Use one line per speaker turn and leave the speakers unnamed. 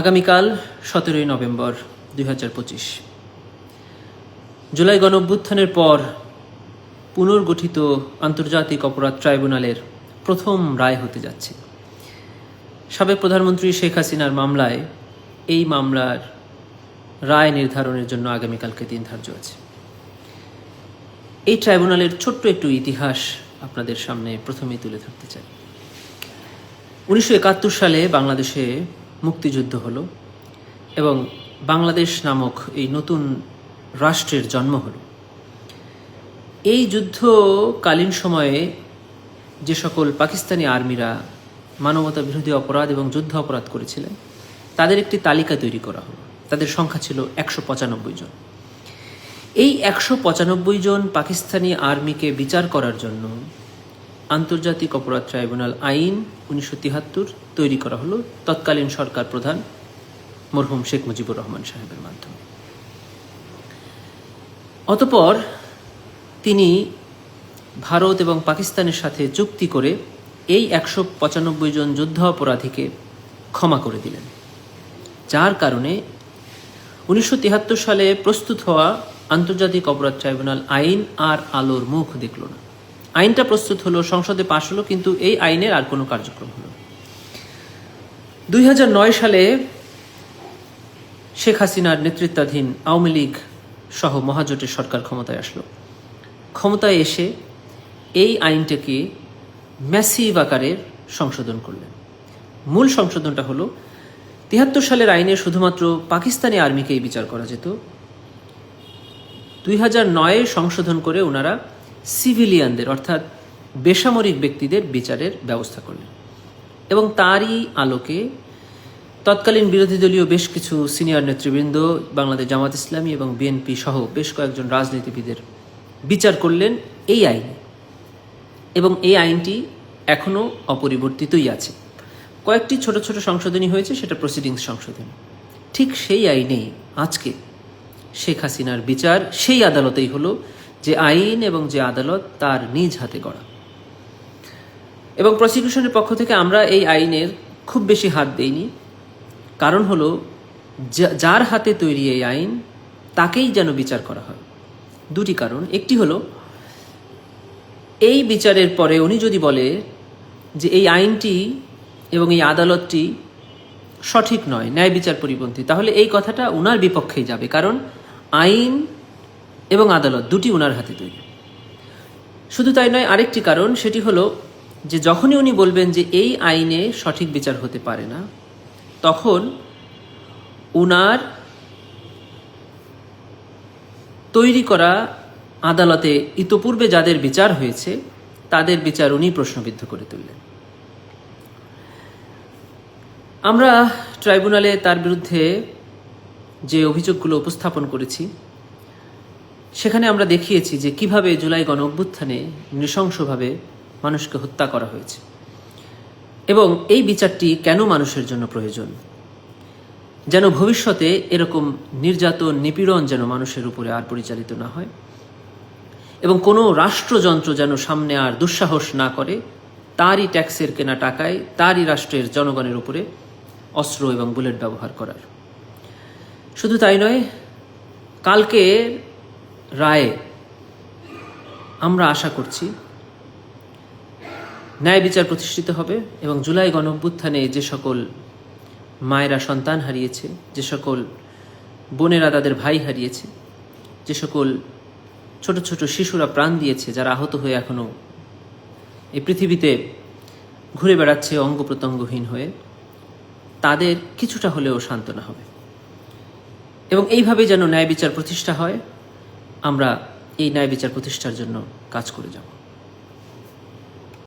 আগামীকাল সতেরোই নভেম্বর দুই হাজার পঁচিশ জুলাই গণঅভ্যুত্থানের পর পুনর্গঠিত আন্তর্জাতিক অপরাধ ট্রাইব্যুনালের প্রথম রায় হতে যাচ্ছে সাবেক প্রধানমন্ত্রী শেখ হাসিনার মামলায় এই মামলার রায় নির্ধারণের জন্য আগামীকালকে দিন ধার্য আছে এই ট্রাইব্যুনালের ছোট্ট একটু ইতিহাস আপনাদের সামনে প্রথমেই তুলে ধরতে চাই উনিশশো সালে বাংলাদেশে মুক্তিযুদ্ধ হলো এবং বাংলাদেশ নামক এই নতুন রাষ্ট্রের জন্ম হলো এই যুদ্ধকালীন সময়ে যে সকল পাকিস্তানি আর্মিরা মানবতা বিরোধী অপরাধ এবং যুদ্ধ অপরাধ করেছিলেন তাদের একটি তালিকা তৈরি করা হলো তাদের সংখ্যা ছিল একশো পঁচানব্বই জন এই একশো পঁচানব্বই জন পাকিস্তানি আর্মিকে বিচার করার জন্য আন্তর্জাতিক অপরাধ ট্রাইব্যুনাল আইন উনিশশো তৈরি করা হলো তৎকালীন সরকার প্রধান মরহুম শেখ মুজিবুর রহমান সাহেবের মাধ্যমে অতপর তিনি ভারত এবং পাকিস্তানের সাথে চুক্তি করে এই একশো পঁচানব্বই জন যুদ্ধ অপরাধীকে ক্ষমা করে দিলেন যার কারণে উনিশশো সালে প্রস্তুত হওয়া আন্তর্জাতিক অপরাধ ট্রাইব্যুনাল আইন আর আলোর মুখ দেখল না আইনটা প্রস্তুত হলো সংসদে পাশ হলো কিন্তু এই আইনের আর কোনো কার্যক্রম হলো দুই সালে শেখ হাসিনার নেতৃত্বাধীন আওয়ামী লীগ সহ মহাজোটের সরকার ক্ষমতায় আসলো ক্ষমতায় এসে এই আইনটাকে ম্যাসিভ আকারের সংশোধন করলেন মূল সংশোধনটা হলো তিহাত্তর সালের আইনে শুধুমাত্র পাকিস্তানি আর্মিকেই বিচার করা যেত দুই হাজার নয়ে সংশোধন করে ওনারা সিভিলিয়ানদের অর্থাৎ বেসামরিক ব্যক্তিদের বিচারের ব্যবস্থা করলেন এবং তারই আলোকে তৎকালীন বিরোধী দলীয় বেশ কিছু সিনিয়র নেতৃবৃন্দ বাংলাদেশ জামাত ইসলামী এবং বিএনপি সহ বেশ কয়েকজন রাজনীতিবিদের বিচার করলেন এই আইন এবং এই আইনটি এখনও অপরিবর্তিতই আছে কয়েকটি ছোট ছোট সংশোধনী হয়েছে সেটা প্রসিডিংস সংশোধন ঠিক সেই আইনেই আজকে শেখ হাসিনার বিচার সেই আদালতেই হলো যে আইন এবং যে আদালত তার নিজ হাতে গড়া এবং প্রসিকিউশনের পক্ষ থেকে আমরা এই আইনের খুব বেশি হাত দেইনি কারণ হল যার হাতে তৈরি এই আইন তাকেই যেন বিচার করা হয় দুটি কারণ একটি হলো এই বিচারের পরে উনি যদি বলে যে এই আইনটি এবং এই আদালতটি সঠিক নয় ন্যায় বিচার পরিপন্থী তাহলে এই কথাটা ওনার বিপক্ষেই যাবে কারণ আইন এবং আদালত দুটি ওনার হাতে তৈরি শুধু তাই নয় আরেকটি কারণ সেটি হলো যে যখনই উনি বলবেন যে এই আইনে সঠিক বিচার হতে পারে না তখন উনার তৈরি করা আদালতে ইতোপূর্বে যাদের বিচার হয়েছে তাদের বিচার উনি প্রশ্নবিদ্ধ করে তুললেন আমরা ট্রাইব্যুনালে তার বিরুদ্ধে যে অভিযোগগুলো উপস্থাপন করেছি সেখানে আমরা দেখিয়েছি যে কিভাবে জুলাই গণ অভ্যুত্থানে নৃশংসভাবে মানুষকে হত্যা করা হয়েছে এবং এই বিচারটি কেন মানুষের জন্য প্রয়োজন যেন ভবিষ্যতে এরকম নির্যাতন নিপীড়ন যেন মানুষের উপরে আর পরিচালিত না হয় এবং কোনো রাষ্ট্রযন্ত্র যেন সামনে আর দুঃসাহস না করে তারই ট্যাক্সের কেনা টাকায় তারই রাষ্ট্রের জনগণের উপরে অস্ত্র এবং বুলেট ব্যবহার করার শুধু তাই নয় কালকে রায়ে আমরা আশা করছি ন্যায় বিচার প্রতিষ্ঠিত হবে এবং জুলাই গণঅভ্যুত্থানে যে সকল মায়েরা সন্তান হারিয়েছে যে সকল বোনেরা তাদের ভাই হারিয়েছে যে সকল ছোট ছোট শিশুরা প্রাণ দিয়েছে যারা আহত হয়ে এখনও এই পৃথিবীতে ঘুরে বেড়াচ্ছে অঙ্গ প্রত্যঙ্গহীন হয়ে তাদের কিছুটা হলেও সান্ত্বনা হবে এবং এইভাবে যেন ন্যায় বিচার প্রতিষ্ঠা হয় আমরা এই ন্যায় বিচার প্রতিষ্ঠার জন্য কাজ করে যাব